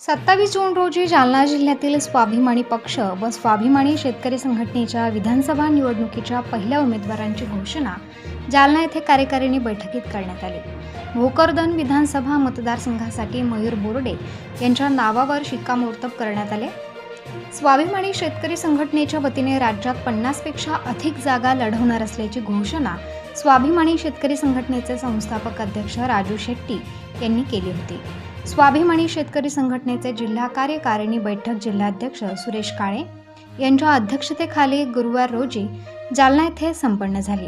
सत्तावीस जून रोजी जालना जिल्ह्यातील स्वाभिमानी पक्ष व स्वाभिमानी शेतकरी संघटनेच्या विधानसभा निवडणुकीच्या पहिल्या उमेदवारांची घोषणा जालना येथे कार्यकारिणी बैठकीत करण्यात आली. भोकरदन विधानसभा मतदारसंघासाठी मयूर बोर्डे यांच्या नावावर शिक्कामोर्तब करण्यात आले. स्वाभिमानी शेतकरी संघटनेच्या वतीने राज्यात पन्नासपेक्षा अधिक जागा लढवणार असल्याची घोषणा स्वाभिमानी शेतकरी संघटनेचे संस्थापक अध्यक्ष राजू शेट्टी यांनी केली होती. स्वाभिमानी शेतकरी संघटनेचे जिल्हा कार्यकारिणी बैठक जिल्हाध्यक्ष सुरेश काळे यांच्या अध्यक्षतेखाली गुरुवार रोजी जालना येथे संपन्न झाली.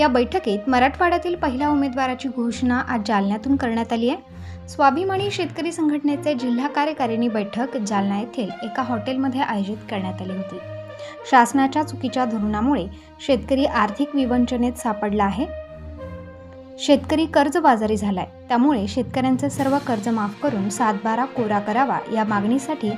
या बैठकीत मराठवाड्यातील पहिल्या उमेदवाराची घोषणा आज जालन्यातून करण्यात आली आहे. स्वाभिमानी शेतकरी संघटनेचे जिल्हा कार्यकारिणी बैठक जालना येथील एका हॉटेलमध्ये आयोजित करण्यात आली होती. शासनाच्या चुकीच्या धोरणामुळे शेतकरी आर्थिक विवंचनेत सापडला आहे. शेतकरी कर्जबाजारी झालाय. त्यामुळे शेतकऱ्यांचे सर्व कर्ज माफ करून सातबारा कोरा करावा या मागणीसाठी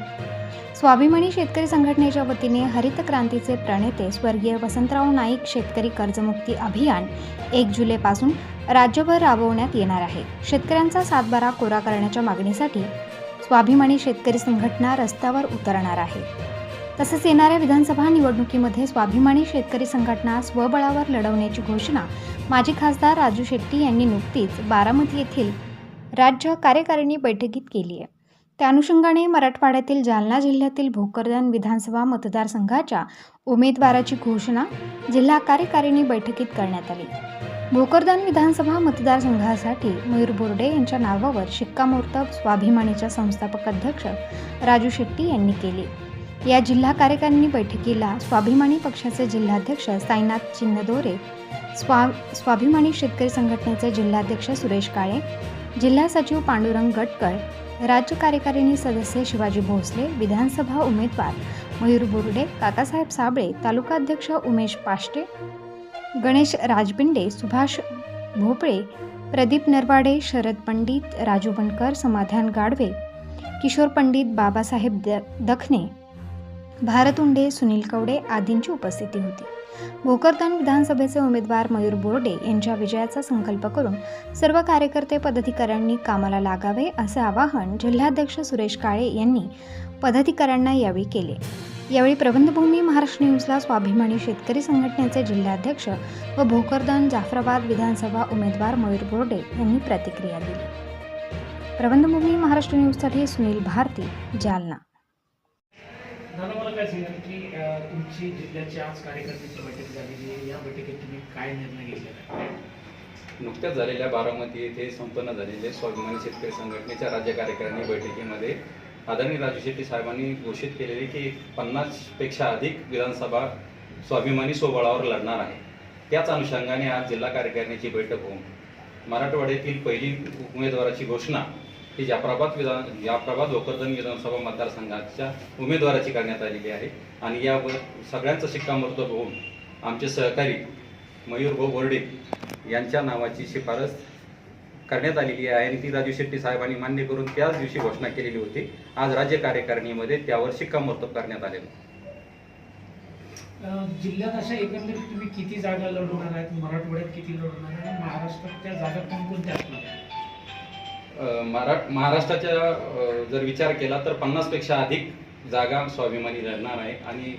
स्वाभिमानी शेतकरी संघटनेच्या वतीने हरित क्रांतीचे प्रणेते स्वर्गीय वसंतराव नाईक शेतकरी कर्जमुक्ती अभियान एक जुलैपासून राज्यभर राबवण्यात येणार आहे. शेतकऱ्यांचा सातबारा कोरा करण्याच्या मागणीसाठी स्वाभिमानी शेतकरी संघटना रस्त्यावर उतरणार आहे. तसेच येणाऱ्या विधानसभा निवडणुकीमध्ये स्वाभिमानी शेतकरी संघटना स्वबळावर लढवण्याची घोषणा माजी खासदार राजू शेट्टी यांनी नुकतीच बारामती येथील राज्य कार्यकारिणी बैठकीत केली आहे. त्या अनुषंगाने मराठवाड्यातील जालना जिल्ह्यातील भोकरदन विधानसभा मतदारसंघाच्या उमेदवाराची घोषणा जिल्हा कार्यकारिणी बैठकीत करण्यात आली. भोकरदन विधानसभा मतदारसंघासाठी मयूर बोर्डे यांच्या नावावर शिक्कामोर्तब स्वाभिमानीच्या संस्थापक अध्यक्ष राजू शेट्टी यांनी केली. या जिल्हा कार्यकारिणी बैठकीला स्वाभिमानी पक्षाचे जिल्हाध्यक्ष साईनाथ चिन्नदोरे स्वा स्वाभिमानी शेतकरी संघटनेचे जिल्हाध्यक्ष सुरेश काळे जिल्हा सचिव पांडुरंग गटकर राज्य कार्यकारिणी सदस्य शिवाजी भोसले विधानसभा उमेदवार मयूर बोर्डे काकासाहेब साबळे तालुकाध्यक्ष उमेश पाष्टे गणेश राजबिंडे सुभाष भोपळे प्रदीप नरवाडे शरद पंडित राजू बनकर समाधान गाडवे किशोर पंडित बाबासाहेब द दखने भारत उंडे सुनील कवडे आदींची उपस्थिती होती. भोकरदन विधानसभेचे उमेदवार मयूर बोर्डे यांच्या विजयाचा संकल्प करून सर्व कार्यकर्ते पदाधिकाऱ्यांनी कामाला लागावे असे आवाहन जिल्हाध्यक्ष सुरेश काळे यांनी पदाधिकाऱ्यांना यावेळी केले. यावेळी प्रबंधभूमी महाराष्ट्र न्यूजला स्वाभिमानी शेतकरी संघटनेचे जिल्हाध्यक्ष व भोकरदन जाफराबाद विधानसभा उमेदवार मयूर बोर्डे यांनी प्रतिक्रिया दिली. प्रबंधभूमी महाराष्ट्र न्यूजसाठी सुनील भारती जालना. दादा मला काय सांगाल की तुमची जिल्ह्याची आज कार्यकर्त्यांची बैठक झालेली आहे. या बैठकीत तुम्ही काय निर्णय घेतलेला आहे? नुकत्याच झालेल्या बारामती येथे संपन्न झालेले स्वाभिमानी शेतकरी संघटनेच्या राज्य कार्यकारिणी बैठकीमध्ये आदरणीय राजू शेट्टी साहेबांनी घोषित केलेले की पन्नासपेक्षा अधिक विधानसभा स्वाभिमानी स्वबळावर लढणार आहे. त्याच अनुषंगाने आज जिल्हा कार्यकारिणीची बैठक होऊन मराठवाड्यातील पहिली उमेदवाराची घोषणा ही जाफराबाद विधान जाफराबाद भोकरदन विधानसभा मतदारसंघाच्या उमेदवाराची करण्यात आलेली आहे. आणि यावर सगळ्यांचं शिक्कामोर्तब होऊन आमचे सहकारी मयूर भाऊ बोर्डे यांच्या नावाची शिफारस करण्यात आलेली आहे. आणि ती राजू शेट्टी साहेबांनी मान्य करून त्याच दिवशी घोषणा केलेली होती. आज राज्य कार्यकारिणीमध्ये त्यावर शिक्कामोर्तब करण्यात आलेलं जिल्ह्यात अशा एकंदरीत तुम्ही किती जागा लढवणार आहेत? मराठवाड्यात किती लढवणार आहे महाराष्ट्रात त्या जागा कोणकोणत्या असणार आहेत? महारा महाराष्ट्राच्या जर विचार केला तर पन्नासपेक्षा अधिक जागा स्वाभिमानी लढणार आहे आणि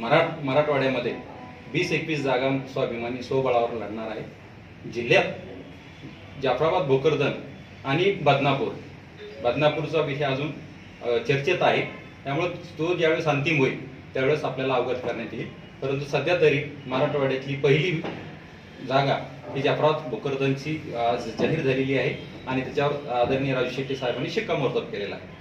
मराठ मराठवाड्यामध्ये वीस एकवीस जागा स्वाभिमानी स्वबळावर लढणार आहे. जिल्ह्यात जाफराबाद भोकरदन आणि बदनापूर. बदनापूरचा विषय अजून चर्चेत आहे. त्यामुळे तो ज्यावेळेस अंतिम होईल त्यावेळेस आपल्याला अवगत करण्यात येईल. परंतु सध्या तरी मराठवाड्यातली पहिली जागा ही जाफराबाद भोकरदनची आज जाहीर झालेली आहे आणि त्याच्यावर आदरणीय राजू शेट्टी साहेबांनी शिक्कामोर्तब केलेला आहे.